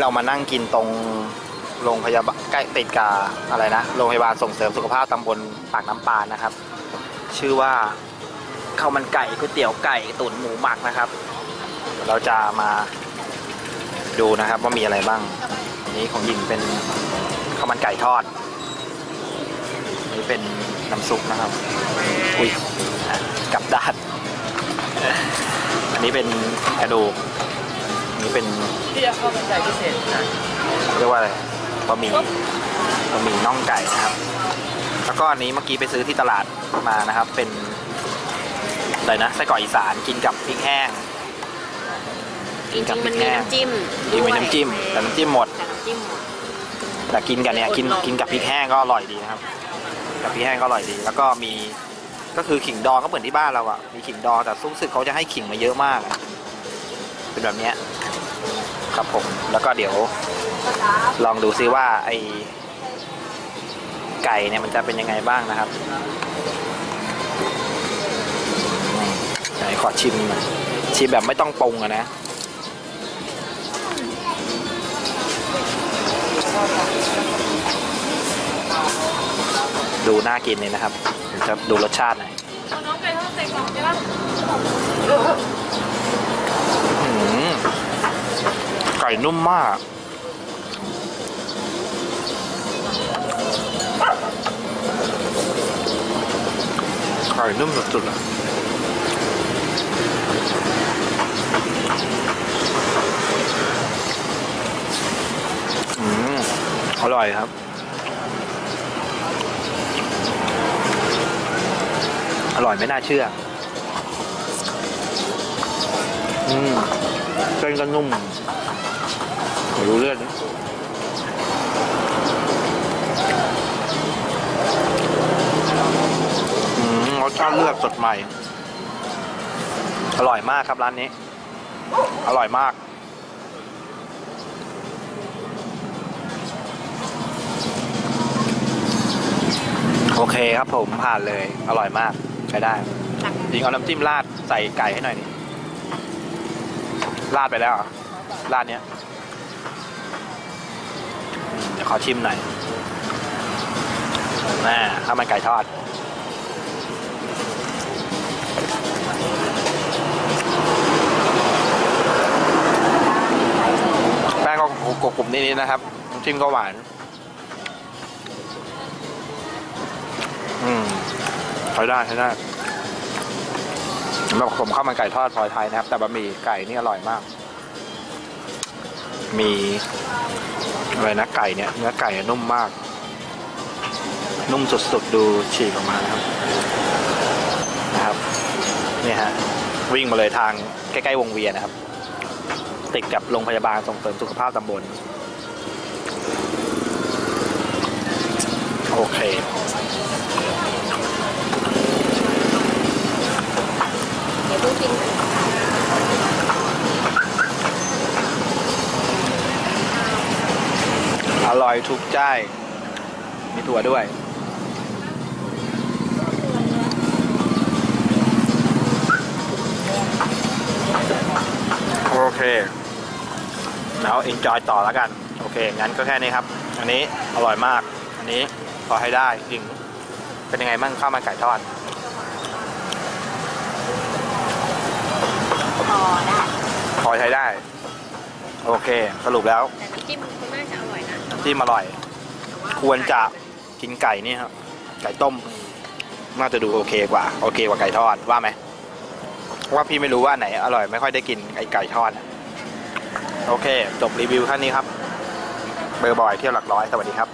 เรามานั่งกินตรงโรงพยาบาลใกล้ติดกับอะไรนะโรงพยาบาลส่งเสริมสุขภาพตำบลปากน้ำปานนะครับ ชื่อว่าข้าวมันไก่ก๋วยเตี๋ยวไก่ตุ๋นหมูหมักนะครับ เราจะมาดูนะครับว่ามีอะไรบ้าง นี้ของหญิงเป็นข้าวมันไก่ทอดนนี้เป็นน้ำซุปนะครับอุ้ยกับด้านอันนี้เป็นกระดูก นนี้เป็นที่จะเข้าเป็นใจพิเศษนะเรียกว่าอะไรบะหมี่บะหมี่น่องไก่นะครับ แล้วก็อันนี้เมื่อกี้ไปซื้อที่ตลาดมานะครับ เป็นอะไรนะไส้กรอกอีสานกินกับพริกแห้ง จริงๆมันมีน้ำจิ้มจริงมีน้ำจิ้มแต่น้ำจิ้มหมด แต่น้ำจิ้มหมด แต่กินกันเนี่ยกินกินกับพริกแห้งก็อร่อยดีนะครับ กับพริกแห้งก็อร่อยดี แล้วก็มีก็คือขิงดองก็เหมือนที่บ้านเราอะมีขิงดองแต่รู้สึกเขาจะให้ขิงมาเยอะมากอะ เป็นแบบนี้ครับผม แล้วก็เดี๋ยวลองดูซิว่าไอไก่เนี่ยมันจะเป็นยังไงบ้างนะครับไหนขอชิมหน่อยชิมแบบไม่ต้องปรุงอะนะดูน่ากินเลยนะครับจะดูรสชาติหน่อยเอาน้องไก่ทอดใส่กล่องใช่ปะอื้อหือ ไก่นุ่มมาก ไก่นุ่มสุดๆอืมอร่อยครับ อร่อยไม่น่าเชื่อ อืมเส้นก็นุ่มไม่รู้เรื่องนะอืมรสชาติเลือดสดใหม่ อร่อยมากครับร้านนี้ อร่อยมาก โอเคครับผมผ่านเลย อร่อยมากใช้ได้จริงเอาน้ำจิ้มราดใส่ไก่ให้หน่อยดิ ราดไปแล้วเหรอราดเนี้ยเดี๋ยวขอชิมหน่อยน่าข้าวมันไก่ทอด แป้งก็กรุบๆนิดๆนะครับน้ำจิ้มก็หวาน อืมใช้ได้ใช้ได้ สำหรับผมข้าวมันไก่ทอดพลอยไทยนะครับ แต่บะหมี่ไก่นี่อร่อยมาก มีอะไรนะไก่เนี่ยเนื้อไก่นุ่มมาก นุ่มสุดๆดูฉีกออกมานะครับนะครับนี่ฮะวิ่งมาเลยทางใกล้ๆวงเวียนนะครับ ติดกับโรงพยาบาลส่งเสริมสุขภาพตำบลโอเค เดี๋ยวเพิ่งกิน อร่อยทุกใจ มีถั่วด้วย โอเค แล้ว enjoy ต่อแล้วกัน โอเค งั้นก็แค่นี้ครับ อันนี้อร่อยมาก อันนี้พอให้ได้จริง เป็นยังไงบ้างข้าวมันไก่ทอดพอได้พอใช้ได้ โอเค สรุปแล้ว แต่น้ำจิ้มมันน่า จะอร่อยนะน้ำจิ้มอร่อย ควรจะกินไก่นี่ครับไก่ต้ม น่าจะดูโอเคกว่า โอเคกว่าไก่ทอดว่าไหมว่าพี่ไม่รู้ว่าไหนอร่อยไม่ค่อยได้กินไอไก่ทอด โอเค จบรีวิวแค่นี้ครับ เบอร์บอยเที่ยวหลักร้อย สวัสดีครับ